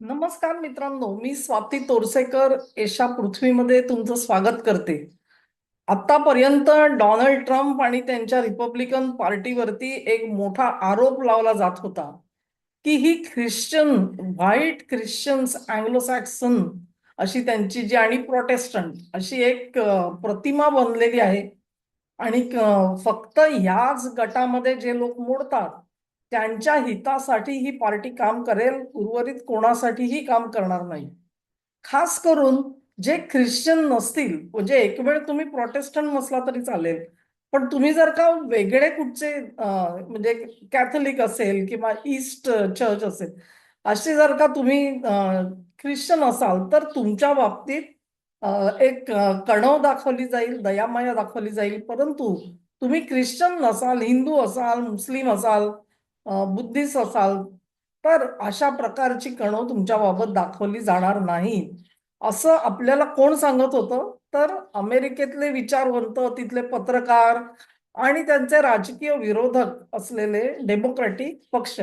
नमस्कार मित्रांनो मी स्वाती तोरसेकर एशा पृथ्वीमध्ये तुमचं स्वागत करते. आतापर्यंत डोनाल्ड ट्रम्प आणि त्यांच्या रिपब्लिकन पार्टीवरती एक मोठा आरोप लावला जात होता की ही Christian white Christians Anglo Saxon अशी त्यांची जी आणि प्रोटेस्टंट अशी एक प्रतिमा बनलेली आहे. आणि फक्त ह्याच गटामध्ये जे लोक मोडतात त्यांच्या हितासाठी ही पार्टी काम करेल उर्वरित कोणासाठीही काम करणार नाही. खास करून जे ख्रिश्चन नसतील म्हणजे एक वेळ तुम्ही प्रोटेस्टंट नसला तरी चालेल पण तुम्ही जर का वेगळे कुठचे म्हणजे कॅथलिक असेल किंवा ईस्ट चर्च असेल असे जर का तुम्ही ख्रिश्चन असाल तर तुमच्या बाबतीत एक कणव दाखवली जाईल दयामाया दाखवली जाईल परंतु तुम्ही ख्रिश्चन नसाल हिंदू असाल मुस्लिम असाल बुद्धिस्ट असाल तर अशा प्रकारची कणव तुमच्या बाबत दाखवली जाणार नाही असं आपल्याला कोण सांगत होतं? तर अमेरिकेतले विचारवंत तिथले पत्रकार आणि त्यांचे राजकीय विरोधक असलेले डेमोक्रॅटिक पक्ष.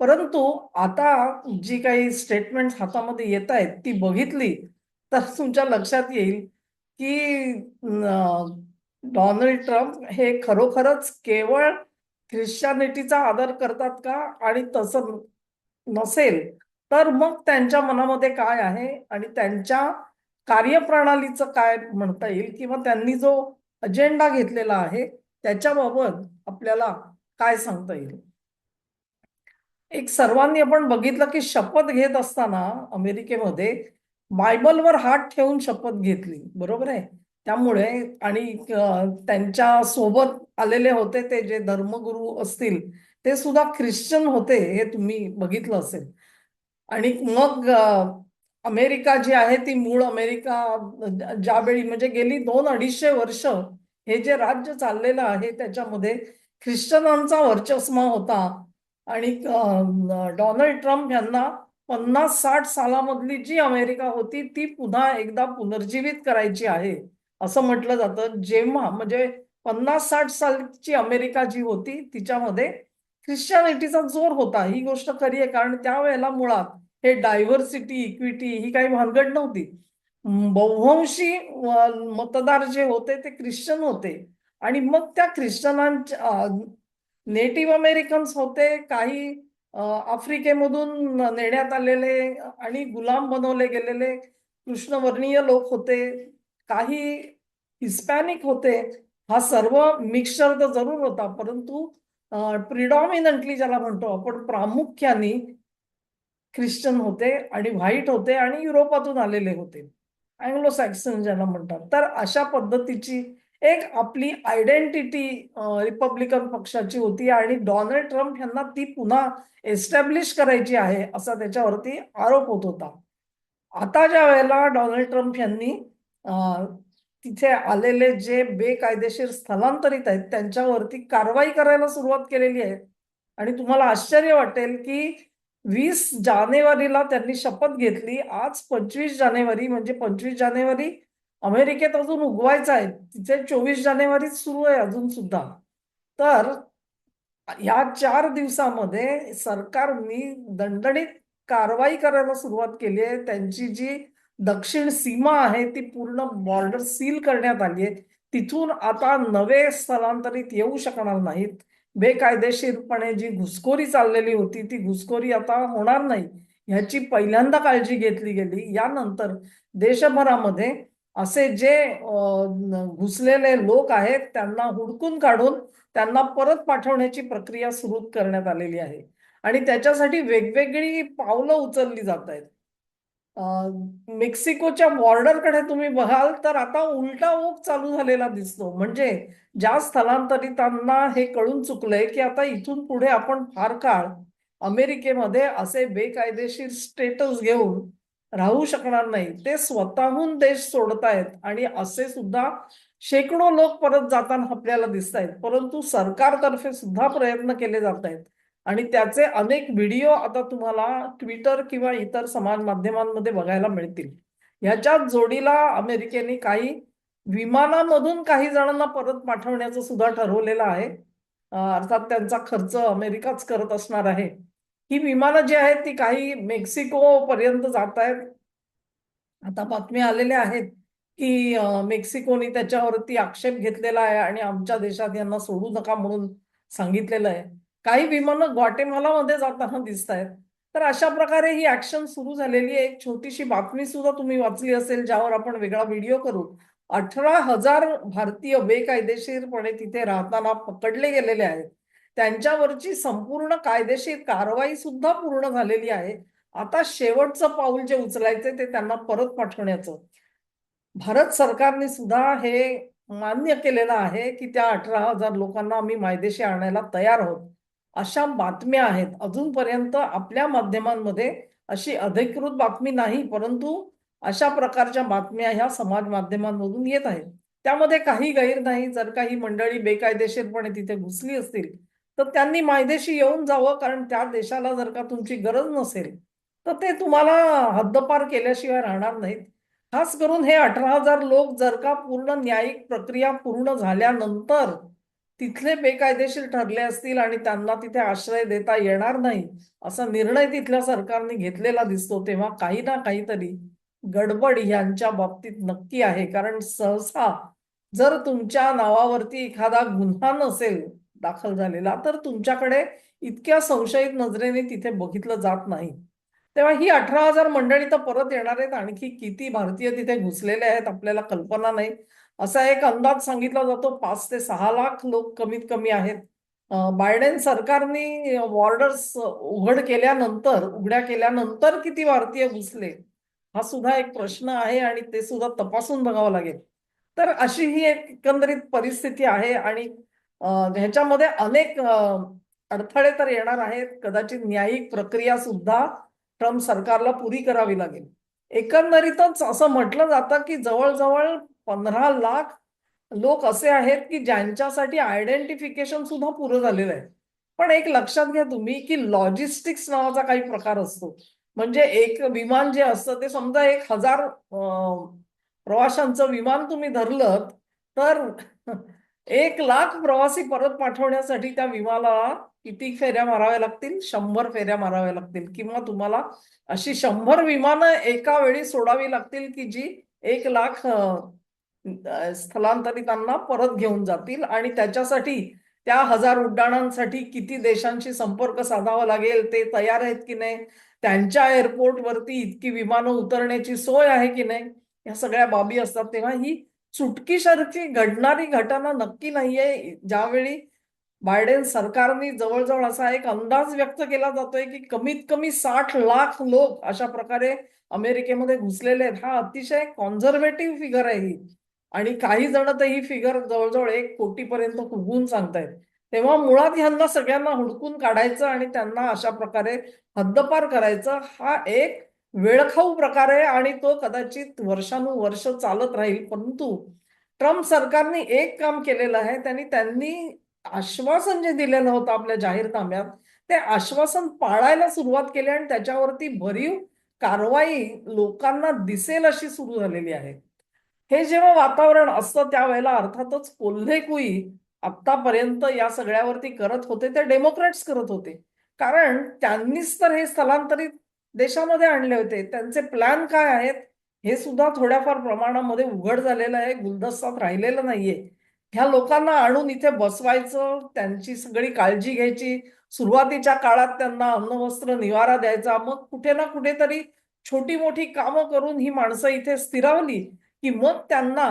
परंतु आता जी काही स्टेटमेंट हातामध्ये येत आहेत ती बघितली तर तुमच्या लक्षात येईल की डोनाल्ड ट्रम्प हे खरोखरच केवळ ख्रिश्चॅनिटीचा आदर करतात का? आणि तसं नसेल तर मग त्यांच्या मनामध्ये काय आहे? आणि त्यांच्या कार्यप्रणालीचं काय म्हणता येईल? किंवा त्यांनी जो अजेंडा घेतलेला आहे त्याच्याबाबत आपल्याला काय सांगता येईल? एक सर्वांनी आपण बघितलं की शपथ घेत असताना अमेरिकेमध्ये बायबलवर हात ठेवून शपथ घेतली. बरोबर आहे? त्यामुळे आणि त्यांच्यासोबत आलेले होते ते जे धर्मगुरू असतील ते सुद्धा ख्रिश्चन होते हे तुम्ही बघितलं असेल. आणि मग अमेरिका जी आहे ती मूळ अमेरिका ज्यावेळी म्हणजे गेली दोन अडीचशे वर्ष हे जे राज्य चाललेलं आहे त्याच्यामध्ये ख्रिश्चनांचा वर्चस्व होता. आणि डोनाल्ड ट्रम्प यांना पन्नास साठ सालामधली जी अमेरिका होती ती पुन्हा एकदा पुनर्जीवित करायची आहे. असं म्हटलं जातं. जेव्हा म्हणजे पन्नास साठ सालची अमेरिका जी होती तिच्यामध्ये ख्रिश्चॅनिटीचा जोर होता. ही गोष्ट खरी आहे कारण त्यावेळेला मुळात हे डायव्हर्सिटी इक्विटी ही काही भानगड नव्हती. म, बहुवंशी मतदार जे होते ते ख्रिश्चन होते. आणि मग त्या ख्रिश्चनांच्या नेटिव्ह अमेरिकन्स होते काही आफ्रिकेमधून नेण्यात आलेले आणि गुलाम बनवले गेलेले कृष्णवर्णीय लोक होते. काही हिस्पॅनिक होते हा सर्व मिक्सचर तर जरूर होता परंतु प्रिडॉमिनंटली ज्याला म्हणतो आपण प्रामुख्याने ख्रिश्चन होते आणि व्हाईट होते आणि युरोपातून आलेले होते. अँग्लो सॅक्सन ज्याला म्हणतात. तर अशा पद्धतीची एक आपली आयडेंटिटी रिपब्लिकन पक्षाची होती आणि डोनाल्ड ट्रम्प यांना ती पुन्हा एस्टॅब्लिश करायची आहे असा त्याच्यावरती आरोप होत होता. आता ज्या वेळेला डोनाल्ड ट्रम्प यांनी तिथे आलेले जे बेकायदेशीर स्थलांतरित आहेत त्यांच्यावरती कारवाई करायला सुरुवात केलेली आहे. आणि तुम्हाला आश्चर्य वाटेल की वीस जानेवारीला त्यांनी शपथ घेतली. आज पंचवीस जानेवारी म्हणजे पंचवीस जानेवारी अमेरिकेत अजून उगवायचं आहे. तिथे चोवीस जानेवारीच सुरू आहे अजून सुद्धा. तर या चार दिवसामध्ये सरकारनी दणदणीत कारवाई करायला सुरुवात केली आहे. त्यांची जी दक्षिण सीमा आहे ती पूर्ण बॉर्डर सील करण्यात आली आहे. तिथून आता नवे स्थलांतरित येऊ शकणार नाहीत. बेकायदेशीरपणे जी घुसखोरी चाललेली होती ती घुसखोरी आता होणार नाही ह्याची पहिल्यांदा काळजी घेतली गेली. यानंतर देशभरामध्ये असे जे घुसलेले लोक आहेत त्यांना हुडकून काढून त्यांना परत पाठवण्याची प्रक्रिया सुरू करण्यात आलेली आहे. आणि त्याच्यासाठी वेगवेगळी पावलं उचलली जात आहेत. मेक्सिकोच्या बॉर्डरकडे तुम्ही बघाल तर आता उलटा ओघ चालू झालेला दिसतो. म्हणजे ज्या स्थलांतरितांना हे कळून चुकलंय की आता इथून पुढे आपण फार काळ अमेरिकेमध्ये असे बेकायदेशीर स्टेटस घेऊन राहू शकणार नाही. ते स्वतःहून देश सोडतायत आणि असे सुद्धा शेकडो लोक परत जाताना आपल्याला दिसत आहेत परंतु सरकारतर्फे सुद्धा प्रयत्न केले जात आहेत आणि त्याचे अनेक व्हिडिओ आता तुम्हाला ट्विटर किंवा इतर समाज माध्यमांमध्ये बघायला मिळतील. ह्याच्याच जोडीला अमेरिकेने काही विमानामधून काही जणांना परत पाठवण्याचं सुद्धा ठरवलेलं आहे. अर्थात त्यांचा खर्च अमेरिकाच करत असणार आहे. ही विमानं जी आहेत ती काही मेक्सिको पर्यंत जात आहेत. आता बातम्या आलेल्या आहेत की मेक्सिकोनी मेक्सिकोने त्याच्यावरती आक्षेप घेतलेला आहे आणि आमच्या देशात यांना सोडू नका म्हणून सांगितलेलं आहे. काही विमानं ग्वाटेमालामध्ये जाताना दिसत आहेत तर अशा प्रकारे ही ऍक्शन सुरू झालेली आहे. एक छोटीशी बातमी सुद्धा तुम्ही वाचली असेल ज्यावर आपण वेगळा व्हिडिओ करू. अठरा हजार भारतीय बेकायदेशीरपणे तिथे राहताना पकडले गेलेले आहेत. त्यांच्यावरची संपूर्ण कायदेशीर कारवाई सुद्धा पूर्ण झालेली आहे. आता शेवटचं पाऊल जे उचलायचं ते त्यांना परत पाठवण्याचं. भारत सरकारने सुद्धा हे मान्य केलेलं आहे की त्या अठरा हजार लोकांना आम्ही मायदेशी आणायला तयार आहोत. अशा बातम्या आहेत. अजूनपर्यंत आपल्या माध्यमांमध्ये अशी अधिकृत बातमी नाही परंतु अशा प्रकारच्या बातम्या ह्या समाज माध्यमांमधून येत आहेत. त्यामध्ये काही गैर नाही. जर काही मंडळी बेकायदेशीरपणे तिथे घुसली असतील तर त्यांनी मायदेशी येऊन जावं कारण त्या देशाला जर का तुमची गरज नसेल तर ते तुम्हाला हद्दपार केल्याशिवाय राहणार नाहीत. खास करून हे अठरा हजार लोक जर का पूर्ण न्यायिक प्रक्रिया पूर्ण झाल्यानंतर तिथले बेकायदेशीर ठरले असतील आणि त्यांना तिथे आश्रय देता येणार नाही असा निर्णय तिथल्या सरकारने घेतलेला दिसतो तेव्हा काही ना काहीतरी गडबड यांच्या बाबतीत नक्की आहे. कारण सहसा जर तुमच्या नावावरती एखादा गुन्हा नसेल दाखल झालेला तर तुमच्याकडे इतक्या संशयित नजरेने तिथे बघितलं जात नाही. तेव्हा ही अठरा हजार मंडळी तर परत येणार आहेत. आणखी किती भारतीय तिथे घुसलेले आहेत आपल्याला कल्पना नाही. असा एक अंदाज सांगितला जातो पाच ते सहा लाख लोक कमीत कमी आहेत. बायडेन सरकारने बॉर्डर्स उघड केल्यानंतर उघड्या केल्यानंतर किती भारतीय घुसले? हा सुद्धा एक प्रश्न आहे आणि ते सुद्धा तपासून बघावं लागेल. तर अशी ही एक एकंदरीत परिस्थिती आहे आणि ह्याच्यामध्ये अनेक अडथळे तर येणार आहेत. कदाचित न्यायिक प्रक्रिया सुद्धा ट्रम्प सरकारला पुरी करावी लागेल. एकंदरीतच असं म्हटलं जातं की जवळजवळ पंधरा लाख लोक असे आहेत की ज्यांच्यासाठी आयडेंटिफिकेशन सुद्धा पुरं झालेलं आहे. पण एक लक्षात घ्या तुम्ही की लॉजिस्टिक्स नावाचा काही प्रकार असतो. म्हणजे एक विमान जे असतं ते समजा एक हजार प्रवाशांचं विमान तुम्ही धरलं तर एक लाख प्रवासी परत पाठवण्यासाठी त्या विमाला किती फेऱ्या माराव्या लागतील? शंभर फेऱ्या माराव्या लागतील. किंवा तुम्हाला अशी शंभर विमानं एका वेळी सोडावी लागतील की जी एक लाख स्थलांतरितांना परत घेऊन जातील आणि त्याच्यासाठी त्या हजार उड्डाणांसाठी किती देशांशी संपर्क साधावा लागेल ते तयार आहेत की नाही? त्यांच्या एअरपोर्टवरती इतकी विमानं उतरण्याची सोय आहे की नाही? या सगळ्या बाबी असतात. तेव्हा ही चुटकीसारखी घडणारी घटना नक्की नाहीये. ज्यावेळी बायडेन सरकारने जवळजवळ असा एक अंदाज व्यक्त केला जातोय की कमीत कमी साठ लाख लोक अशा प्रकारे अमेरिकेमध्ये घुसलेले आहेत. हा अतिशय कॉन्झर्वेटिव्ह फिगर आहे ही. आणि काही जण तर ही फिगर जवळजवळ एक कोटीपर्यंत फुगवून सांगतायत. तेव्हा मुळात ह्यांना सगळ्यांना हुडकून काढायचं आणि त्यांना अशा प्रकारे हद्दपार करायचं हा एक वेळखाऊ प्रकार आहे आणि तो कदाचित वर्षानुवर्ष चालत राहील. परंतु ट्रम्प सरकारने एक काम केलेलं आहे त्यांनी त्यांनी आश्वासन जे दिलेलं होतं आपल्या जाहीरनाम्यात ते आश्वासन पाळायला सुरुवात केली आणि त्याच्यावरती भरीव कारवाई लोकांना दिसेल अशी सुरू झालेली आहे. हे जेव्हा वातावरण असतं त्यावेळेला अर्थातच कोल्हेकुई आतापर्यंत या सगळ्यावरती करत होते ते डेमोक्रॅट्स करत होते. कारण त्यांनीच तर हे स्थलांतरित देशामध्ये आणले होते. त्यांचे प्लॅन काय आहेत हे सुद्धा थोड्याफार प्रमाणामध्ये उघड झालेलं आहे गुलदस्तात राहिलेलं नाहीये. ह्या लोकांना आणून इथे बसवायचं त्यांची सगळी काळजी घ्यायची. सुरुवातीच्या काळात त्यांना अन्न वस्त्र निवारा द्यायचा. मग कुठे ना कुठेतरी छोटी मोठी कामं करून ही माणसं इथे स्थिरावली. की मग त्यांना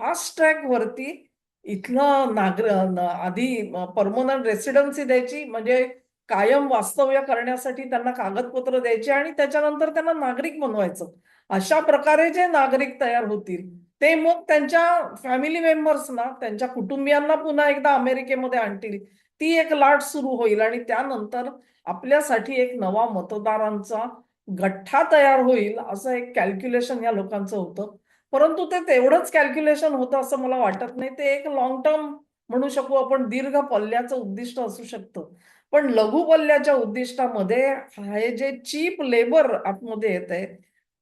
फास्ट ट्रॅक वरती इथलं नागर आधी परमनंट रेसिडेन्सी द्यायची म्हणजे कायम वास्तव्य करण्यासाठी त्यांना कागदपत्र द्यायची आणि त्याच्यानंतर त्यांना नागरिक बनवायचं. अशा प्रकारे जे नागरिक तयार होतील ते मग त्यांच्या फॅमिली मेंबर्सना त्यांच्या कुटुंबियांना पुन्हा एकदा अमेरिकेमध्ये आणतील. ती एक लाट सुरू होईल आणि त्यानंतर आपल्यासाठी एक नवा मतदारांचा गठ्ठा तयार होईल असं एक कॅल्क्युलेशन या लोकांचं होतं. परंतु ते तेवढंच कॅल्क्युलेशन होतं असं मला वाटत नाही. ते एक लॉंग टर्म म्हणू शकू आपण दीर्घ पल्ल्याचं उद्दिष्ट असू शकतं. पण लघु पल्ल्याच्या उद्दिष्टामध्ये हे जे चीप लेबर आतमध्ये येत आहे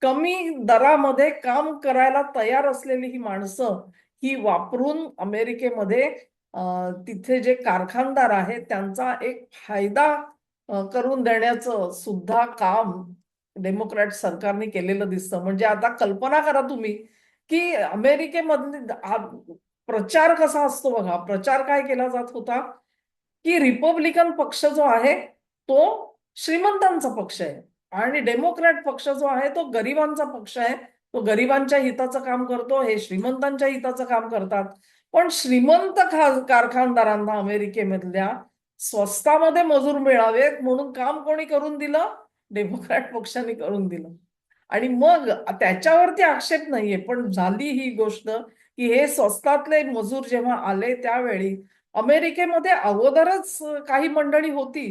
कमी दरामध्ये काम करायला तयार असलेली ही माणसं ही वापरून अमेरिकेमध्ये तिथे जे कारखानदार आहेत त्यांचा एक फायदा करून देण्याचं सुद्धा काम डेमोक्रॅट सरकारने केलेलं दिसतं. म्हणजे आता कल्पना करा तुम्ही की अमेरिकेमधले प्रचार कसा असतो बघा प्रचार काय केला जात होता की रिपब्लिकन पक्ष जो आहे तो श्रीमंतांचा पक्ष आहे आणि डेमोक्रॅट पक्ष जो आहे तो गरिबांचा पक्ष आहे. तो गरिबांच्या हिताचं काम करतो हे श्रीमंतांच्या हिताचं काम करतात. पण श्रीमंत खा- कारखानदारांना अमेरिकेमधल्या स्वस्तामध्ये मजूर मिळावेत म्हणून काम कोणी करून दिलं? डेमोक्रॅट पक्षाने करून दिलं. आणि मग त्याच्यावरती आक्षेप नाहीये. पण झाली ही गोष्ट की हे स्वस्तातले मजूर जेव्हा आले त्यावेळी अमेरिकेमध्ये अगोदरच काही मंडळी होती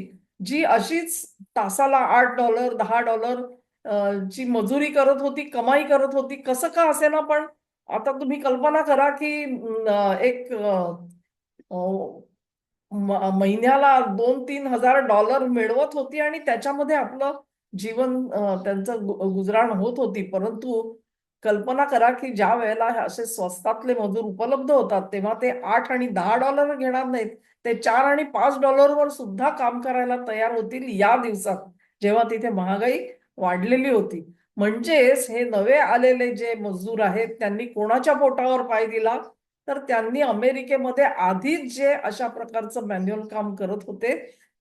जी अशीच तासाला आठ डॉलर दहा डॉलर ची मजुरी करत होती कमाई करत होती. कसं का असे ना पण आता तुम्ही कल्पना करा की एक महिन्याला दोन तीन हजार डॉलर मिळवत होती आणि त्याच्यामध्ये आपलं जीवन त्यांचं गुजराण होत होती. परंतु कल्पना करा की ज्या वेळेला असे स्वस्तातले मजूर उपलब्ध होतात तेव्हा ते आठ आणि दहा डॉलर घेणार नाहीत. ते चार आणि पाच डॉलरवर सुद्धा काम करायला तयार होतील या दिवसात जेव्हा तिथे महागाई वाढलेली होती. म्हणजेच हे नवे आलेले जे मजदूर आहेत त्यांनी कोणाच्या पोटावर पाय दिला? तर त्यांनी अमेरिकेमध्ये आधीच जे अशा प्रकारचं मॅन्युअल काम करत होते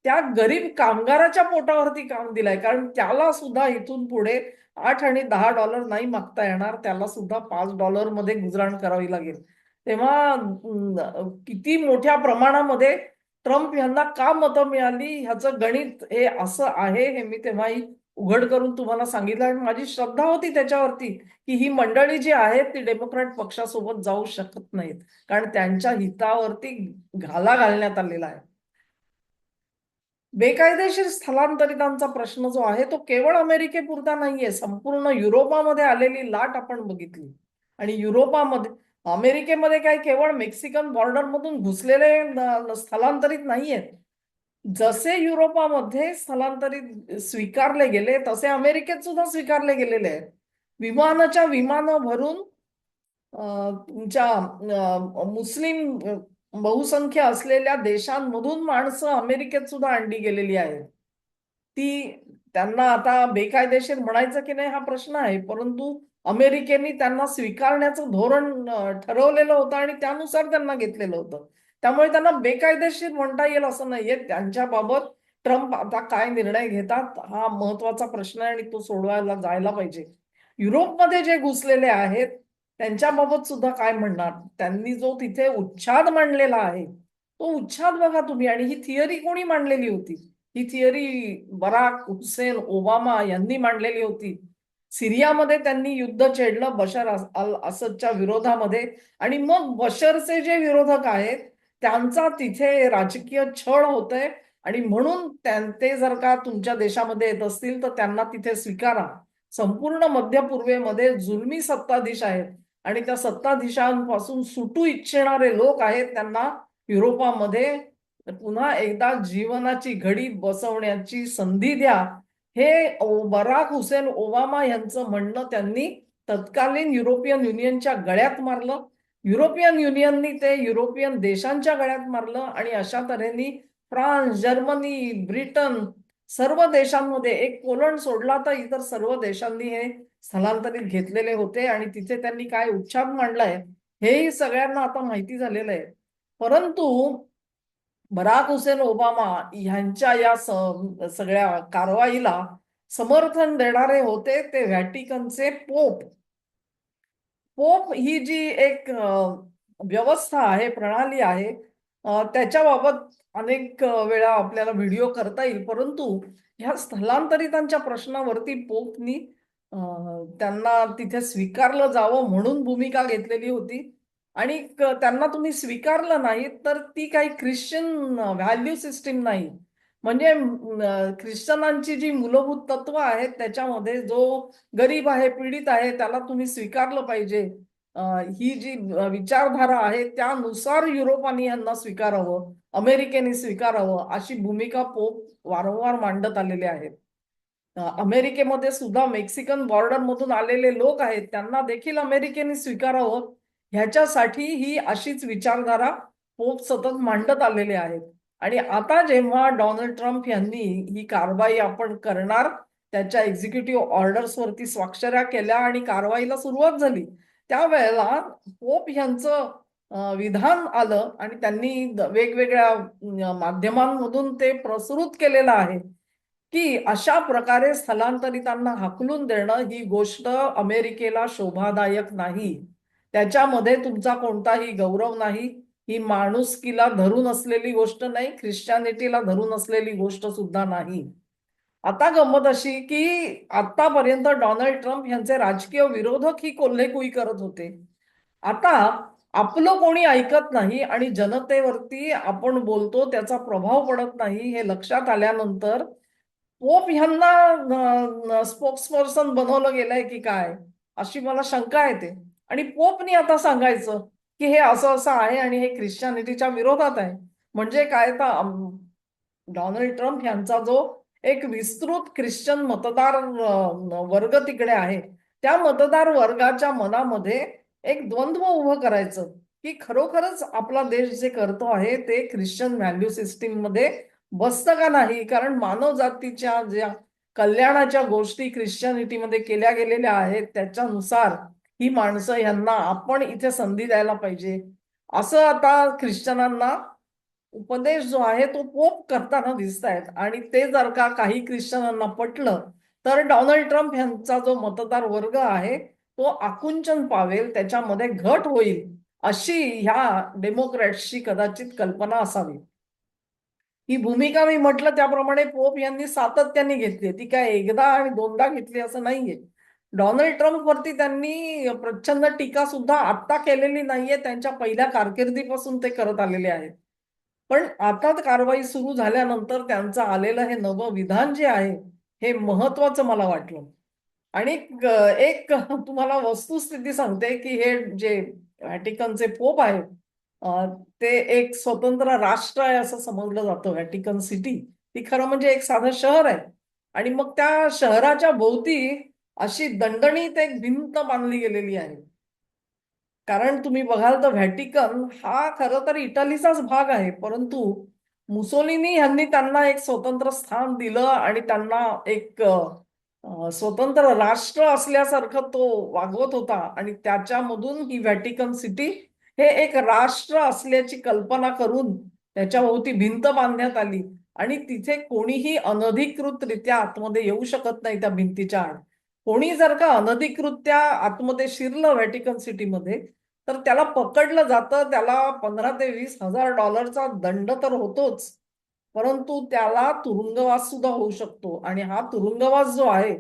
त्या गरीब कामगाराच्या पोटावरती काम दिलंय. कारण त्याला सुद्धा इथून पुढे आठ आणि दहा डॉलर नाही मागता येणार. त्याला सुद्धा पाच डॉलरमध्ये गुजराण करावी लागेल. तेव्हा किती मोठ्या प्रमाणामध्ये ट्रम्प यांना का मतं मिळाली? ह्याचं गणित हे असं आहे हे मी तेव्हाही उघड करून तुम्हाला सांगितलं. आणि माझी श्रद्धा होती त्याच्यावरती की ही मंडळी जी आहेत ती डेमोक्रॅट पक्षासोबत जाऊ शकत नाहीत. कारण त्यांच्या हितावरती घाला घालण्यात आलेला आहे. बेकायदेशीर स्थलांतरितांचा प्रश्न जो आहे तो केवळ अमेरिकेपुरता नाहीये संपूर्ण युरोपामध्ये आलेली लाट आपण बघितली. आणि युरोपामध्ये अमेरिकेमध्ये काय केवळ मेक्सिकन बॉर्डर मधून घुसलेले स्थलांतरित नाहीयेत. जसे युरोपामध्ये स्थलांतरित स्वीकारले गेले तसे अमेरिकेत सुद्धा स्वीकारले गेलेले आहेत. विमानाच्या विमानं भरून तुमच्या मुस्लिम बहुसंख्य असलेल्या देशांमधून माणसं अमेरिकेत सुद्धा आणली गेलेली आहेत. ती त्यांना आता बेकायदेशीर म्हणायचं की नाही हा प्रश्न आहे परंतु अमेरिकेने त्यांना स्वीकारण्याचं धोरण ठरवलेलं होतं आणि त्यानुसार त्यांना घेतलेलं होतं. त्यामुळे त्यांना बेकायदेशीर म्हणता येईल असं नाहीये. त्यांच्याबाबत ट्रम्प आता काय निर्णय घेतात हा महत्त्वाचा प्रश्न आहे आणि तो सोडवायला जायला पाहिजे. युरोपमध्ये जे घुसलेले आहेत त्यांच्याबाबत सुद्धा काय म्हणणार? त्यांनी जो तिथे उच्छाद मांडलेला आहे तो उच्छाद बघा तुम्ही. आणि ही थिअरी कोणी मांडलेली होती? ही थिअरी बराक हुसेन ओबामा यांनी मांडलेली होती. सिरियामध्ये त्यांनी युद्ध छेडलं बशर अल असदच्या विरोधामध्ये. आणि मग बशरचे जे विरोधक आहेत त्यांचा तिथे राजकीय छळ होतंय. आणि म्हणून ते जर का तुमच्या देशामध्ये येत असतील तर त्यांना तिथे स्वीकारा. संपूर्ण मध्य पूर्वेमध्ये जुलमी सत्ताधीश आहेत. आणि त्या सत्ताधीशांपासून सुटू इच्छिणारे लोक आहेत त्यांना युरोपामध्ये पुन्हा एकदा जीवनाची घडी बसवण्याची संधी द्या. हे बराक हुसेन ओबामा यांचं म्हणणं त्यांनी तत्कालीन युरोपियन युनियनच्या गळ्यात मारलं. युरोपियन युनियननी ते युरोपियन देशांच्या गळ्यात मारलं आणि अशा तऱ्हेने फ्रान्स जर्मनी ब्रिटन सर्व देशांमध्ये एक पोलंड सोडला तर इतर सर्व देशांनी हे स्थलांतरित घेतलेले होते आणि तिथे त्यांनी काय उच्छाद मांडलाय हेही सगळ्यांना आता माहिती झालेलं आहे. परंतु बराक हुसेन ओबामा ह्यांच्या या सगळ्या कारवाईला समर्थन देणारे होते ते व्हॅटिकनचे पोप. पोप ही जी एक व्यवस्था आहे प्रणाली आहे त्याच्याबाबत अनेक वेळा आपल्याला व्हिडिओ करता येईल. परंतु ह्या स्थलांतरितांच्या प्रश्नावरती पोपनी त्यांना तिथे स्वीकारलं जावं म्हणून भूमिका घेतलेली होती. आणि त्यांना तुम्ही स्वीकारलं नाही तर ती काही ख्रिश्चन व्हॅल्यू सिस्टीम नाही. म्हणजे ख्रिश्चनांची जी मूलभूत तत्व आहेत त्याच्यामध्ये जो गरीब आहे पीडित आहे त्याला तुम्ही स्वीकारलं पाहिजे. ही जी विचारधारा आहे त्यानुसार युरोपाने यांना स्वीकारावं अमेरिकेने स्वीकारावं अशी भूमिका पोप वारंवार मांडत आलेले आहेत. अमेरिकेमध्ये सुद्धा मेक्सिकन बॉर्डर मधून आलेले लोक आहेत त्यांना देखील अमेरिकेने स्वीकारावं ह्याच्यासाठी ही अशीच विचारधारा पोप सतत मांडत आलेले आहेत. आणि आता जेव्हा डोनाल्ड ट्रम्प यांनी ही कारवाई आपण करणार त्याच्या एक्झिक्युटिव्ह ऑर्डर्सवरती स्वाक्षऱ्या केल्या आणि कारवाईला सुरुवात झाली त्यावेळेला पोप यांचं विधान आलं आणि त्यांनी वेगवेगळ्या माध्यमांमधून ते प्रसृत केलेलं आहे की अशा प्रकारे स्थलांतरितांना हाकलून देणं ही गोष्ट अमेरिकेला शोभादायक नाही. त्याच्यामध्ये तुमचा कोणताही गौरव नाही. ही माणुसकीला धरून असलेली गोष्ट नाही. ख्रिश्चॅनिटीला धरून असलेली गोष्ट सुद्धा नाही. आता गंमत अशी की आतापर्यंत डोनाल्ड ट्रम्प यांचे राजकीय विरोधक ही कोल्हेकुई करत होते. आता आपलं कोणी ऐकत नाही आणि जनतेवरती आपण बोलतो त्याचा प्रभाव पडत नाही हे लक्षात आल्यानंतर पोप ह्यांना स्पोक्सपर्सन बनवलं गेलंय की काय? अशी मला शंका येते. आणि पोपनी आता सांगायचं की हे असं असं आहे आणि हे ख्रिश्चॅनिटीच्या विरोधात आहे. म्हणजे काय? तर डोनाल्ड ट्रम्प यांचा जो एक विस्तृत ख्रिश्चन मतदार वर्ग तिकडे आहे. त्या मतदार वर्गाच्या मनामध्ये एक द्वंद्व उभं करायचं की खरोखरच आपला देश जे करतो आहे ते ख्रिश्चन व्हॅल्यू सिस्टीममध्ये बसतं का नाही? कारण मानव जातीच्या ज्या कल्याणाच्या गोष्टी ख्रिश्चनिटीमध्ये केल्या गेलेल्या आहेत त्याच्यानुसार ही माणसं यांना आपण इथे संधी द्यायला पाहिजे. असं आता ख्रिश्चनांना उपदेश जो आहे तो पोप करताना दिसत आहेत आणि ते जर का काही ख्रिश्चनांना पटलं तर डोनाल्ड ट्रम्प यांचा जो मतदार वर्ग आहे तो आकुंचन पावेल त्याच्यामध्ये घट होईल अशी ह्या डेमोक्रॅट्सची कदाचित कल्पना असावी. ही भूमिका मी म्हटलं त्याप्रमाणे पोप यांनी सातत्याने घेतली ती काय एकदा आणि दोनदा घेतली असं नाहीये. डोनाल्ड ट्रम्प वरती त्यांनी प्रचंड टीका सुद्धा आत्ता केलेली नाहीये. त्यांच्या पहिल्या कारकिर्दीपासून ते करत आलेले आहेत. पण आता कारवाई सुरू झाल्यानंतर त्यांचं आलेलं हे नवं विधान जे आहे हे महत्वाचं मला वाटलं. आणि एक तुम्हाला वस्तुस्थिती सांगते की हे जे व्हॅटिकनचे पोप आहेत ते एक स्वतंत्र राष्ट्र आहे असं समजलं जातं. व्हॅटिकन सिटी ती खरं म्हणजे एक साधं शहर आहे. आणि मग त्या शहराच्या भोवती अशी दणदणीत एक भिंत बांधली गेलेली आहे. कारण तुम्ही बघाल तर व्हॅटिकन हा खरं तर इटलीचाच भाग आहे परंतु मुसोलिनी यांनी त्यांना एक स्वतंत्र स्थान दिलं आणि त्यांना एक स्वतंत्र राष्ट्र असल्यासारखं तो वागवत होता आणि त्याच्यामधून ही व्हॅटिकन सिटी हे एक राष्ट्र असल्याची कल्पना करून त्याच्याभोवती भिंत बांधण्यात आली. आणि तिथे कोणीही अनधिकृतरित्या आतमध्ये येऊ शकत नाही त्या भिंतीच्या आड. कोणी जर का अनधिकृत्या आतमध्ये शिरलं व्हॅटिकन सिटीमध्ये तर त्याला पकडलं जातं. त्याला पंधरा ते वीस हजार डॉलरचा दंड तर होतोच. परंतु त्याला तुरुंगवास सुद्धा होऊ शकतो. आणि हा तुरुंगवास जो आहे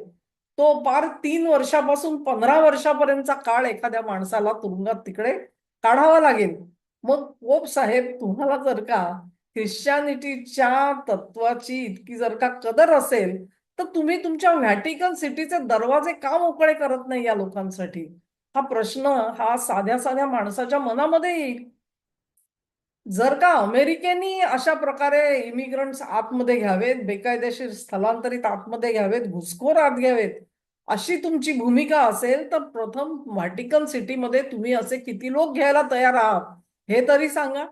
तो पार तीन वर्षापासून पंधरा वर्षापर्यंतचा काळ एखाद्या माणसाला तुरुंगात तिकडे काढावा लागेल. मग पोप साहेब तुम्हाला जर का ख्रिश्चॅनिटीच्या तत्वाची इतकी जर का कदर असेल तर तुम्ही तुमच्या व्हॅटिकन सिटीचे दरवाजे का मोकळे करत नाही या लोकांसाठी? हा प्रश्न हा साध्या साध्या माणसाच्या मनामध्ये येईल. जर का अमेरिकेनी अशा प्रकारे इमिग्रंट्स आतमध्ये घ्यावेत बेकायदेशीर स्थलांतरित आतमध्ये घ्यावेत घुसखोर आत घ्यावेत अशी तुमची भूमिका असेल तर प्रथम व्हॅटिकन सिटीमध्ये तुम्ही असे किती लोक घ्यायला तयार आहात हे तरी सांगा.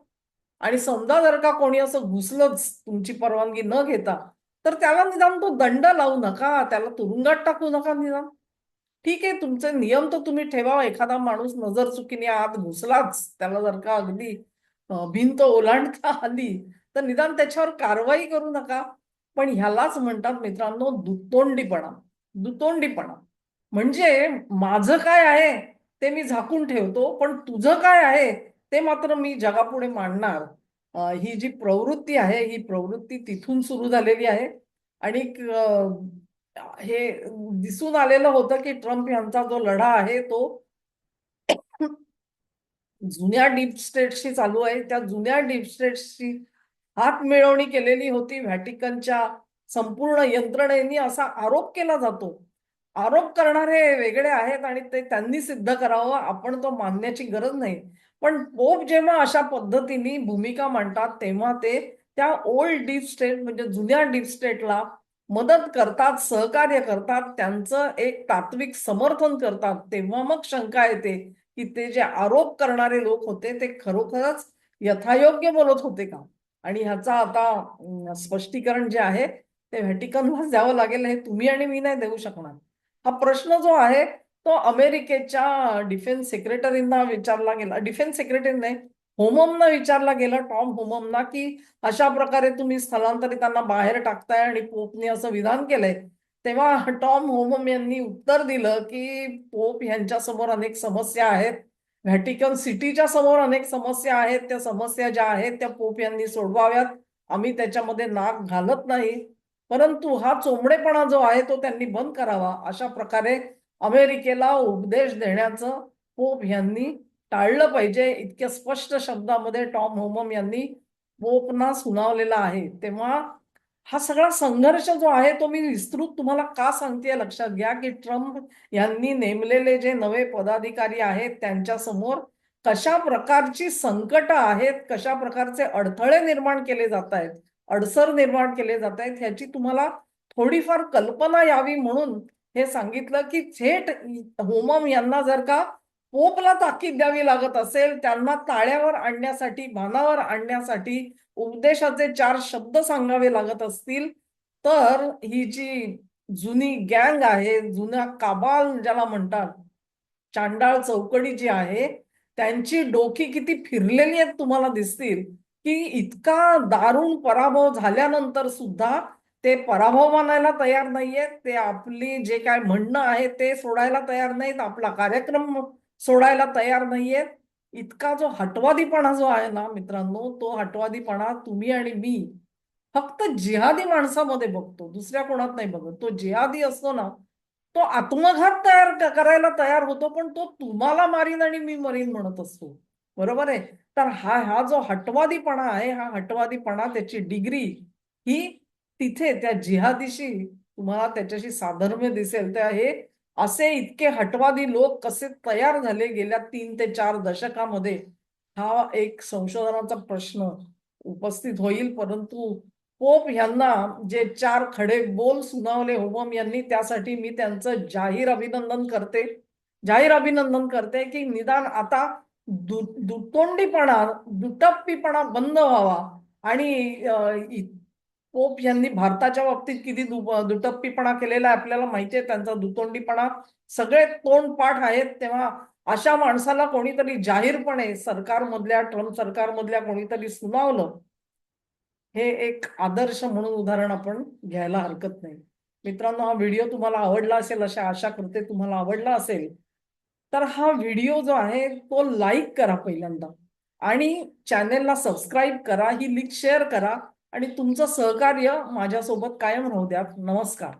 आणि समजा जर का कोणी असं घुसलंच तुमची परवानगी न घेता तर त्याला निदान तो दंड लावू नका त्याला तुरुंगात टाकू नका निदान. ठीक आहे तुमचे नियम तर तुम्ही ठेवा एखादा माणूस नजर चुकीने आत घुसलाच त्याला जर का अगदी भिंत ओलांडता आली तर निदान त्याच्यावर कारवाई करू नका. पण ह्यालाच म्हणतात मित्रांनो दुतोंडीपणा. दुतोंडीपणा. म्हणजे माझं काय आहे ते मी झाकून ठेवतो पण तुझं काय आहे ते मात्र मी जगापुढे मांडणार. ही जी प्रवृत्ती आहे ही प्रवृत्ती तिथून सुरू झालेली आहे. आणि हे दिसून आलेलं होतं की ट्रम्प यांचा जो लढा आहे तो जुन्या डीप स्टेटशी चालू आहे. त्या जुन्या डीप स्टेटशी हात मिळवणी केलेली होती. व्हॅटिकनच्या संपूर्ण यंत्रणेनी असा आरोप केला जातो. आरोप करणारे वेगळे आहेत आणि ते त्यांनी सिद्ध करावं आपण तो मानण्याची गरज नाही. पण पोप जेव्हा अशा पद्धतीने भूमिका मांडतात तेव्हा ते त्या ओल्ड डीप स्टेट म्हणजे जुन्या डीप स्टेटला मदत करतात सहकार्य करतात त्यांचं एक तात्विक समर्थन करतात. तेव्हा मग शंका येते की ते जे आरोप करणारे लोक होते ते खरोखरच यथायोग्य बोलत होते का? आणि ह्याचा आता स्पष्टीकरण जे आहे ते व्हॅटिकनलाच द्यावं लागेल हे तुम्ही आणि मी नाही देऊ शकणार. हा प्रश्न जो आहे तो अमेरिकेच्या डिफेन्स सेक्रेटरींना विचारला गेला. डिफेन्स सेक्रेटरी नाही होममना विचारला गेला टॉम होममना की अशा प्रकारे तुम्ही स्थलांतरितांना बाहेर टाकताय आणि पोपने असं विधान केलंय. तेव्हा टॉम होमम यांनी उत्तर दिलं की पोप यांच्या समोर अनेक समस्या आहेत. व्हॅटिकन सिटीच्या समोर अनेक समस्या आहेत. त्या समस्या ज्या आहेत त्या पोप यांनी सोडवाव्यात. आम्ही त्याच्यामध्ये नाक घालत नाही. परंतु हा चोंबडेपणा जो आहे तो त्यांनी बंद करावा. अशा प्रकारे अमेरिकेला उपदेश देण्याचं पोप यांनी टाळलं पाहिजे. इतक्या स्पष्ट शब्दामध्ये टॉम होमम यांनी पोपना सुनावलेला आहे. तेव्हा हा सगळा संघर्ष जो आहे तो मी विस्तृत तुम्हाला का सांगते लक्षात घ्या की ट्रम्प यांनी नेमलेले जे नवे पदाधिकारी आहेत त्यांच्यासमोर कशा प्रकारची संकट आहेत कशा प्रकारचे अडथळे निर्माण केले जात आहेत अडसर निर्माण केले जात आहेत ह्याची तुम्हाला थोडीफार कल्पना यावी म्हणून हे सांगितलं की थेट होमम यांना जर का पोपला ताकीद द्यावी लागत असेल त्यांना ताळ्यावर आणण्यासाठी भानावर आणण्यासाठी उपदेशाचे चार शब्द सांगावे लागत असतील तर ही जी जुनी गँग आहे जुना काबाल ज्याला म्हणतात चांडाळ चौकडी जी आहे त्यांची डोकी किती फिरलेली आहेत तुम्हाला दिसतील की इतका दारुण पराभव झाल्यानंतर सुद्धा ते पराभव मानायला तयार नाहीयेत ते आपली जे काय म्हणणं आहे ते सोडायला तयार नाहीत आपला कार्यक्रम सोडायला तयार नाहीयेत इतका जो हटवादीपणा जो आहे ना मित्रांनो तो हटवादीपणा तुम्ही आणि मी फक्त जिहादी माणसामध्ये बघतो दुसऱ्या कोणात नाही बघत. तो जिहादी असतो ना तो आत्मघात तयार करायला तयार होतो पण तो तुम्हाला मारीन आणि मी मरीन म्हणत असतो. बरोबर आहे? तर हा हा जो हटवादीपणा आहे हा हटवादीपणा त्याची डिग्री ही तिथे त्या जिहादीशी तुम्हाला त्याच्याशी साधर्म्य दिसेल. त्या हे असे इतके हटवादी लोक कसे तयार झाले गेल्या तीन ते चार दशकामध्ये? हा एक संशोधनाचा प्रश्न उपस्थित होईल परंतु पोप यांना जे चार खडे बोल सुनावले होमम यांनी त्यासाठी मी त्यांचं जाहीर अभिनंदन करते. जाहीर अभिनंदन करते की निदान आता दु दुतोंडीपणा दुटप्पीपणा बंद व्हावा. आणि पोप यांनी भारताच्या बाबतीत किती दुटप्पीपणा केलेला आहे आपल्याला माहिती आहे त्यांचा दुतोंडीपणा. सगळे तोंडपाठ आहेत तेव्हा अशा माणसाला कोणीतरी जाहीरपणे सरकारमधल्या ट्रम्प सरकारमधल्या कोणीतरी सुनावलं हे एक आदर्श म्हणून उदाहरण आपण घ्यायला हरकत नाही. मित्रांनो हा व्हिडिओ तुम्हाला आवडला असेल अशा आशा करते तुम्हाला आवडला असेल तर हा व्हिडिओ जो आहे तो लाईक करा पहिल्यांदा. आणि चॅनेलला सबस्क्राईब करा ही लिंक शेअर करा. आणि तुमचं सहकार्य माझ्यासोबत कायम राहू द्या. नमस्कार.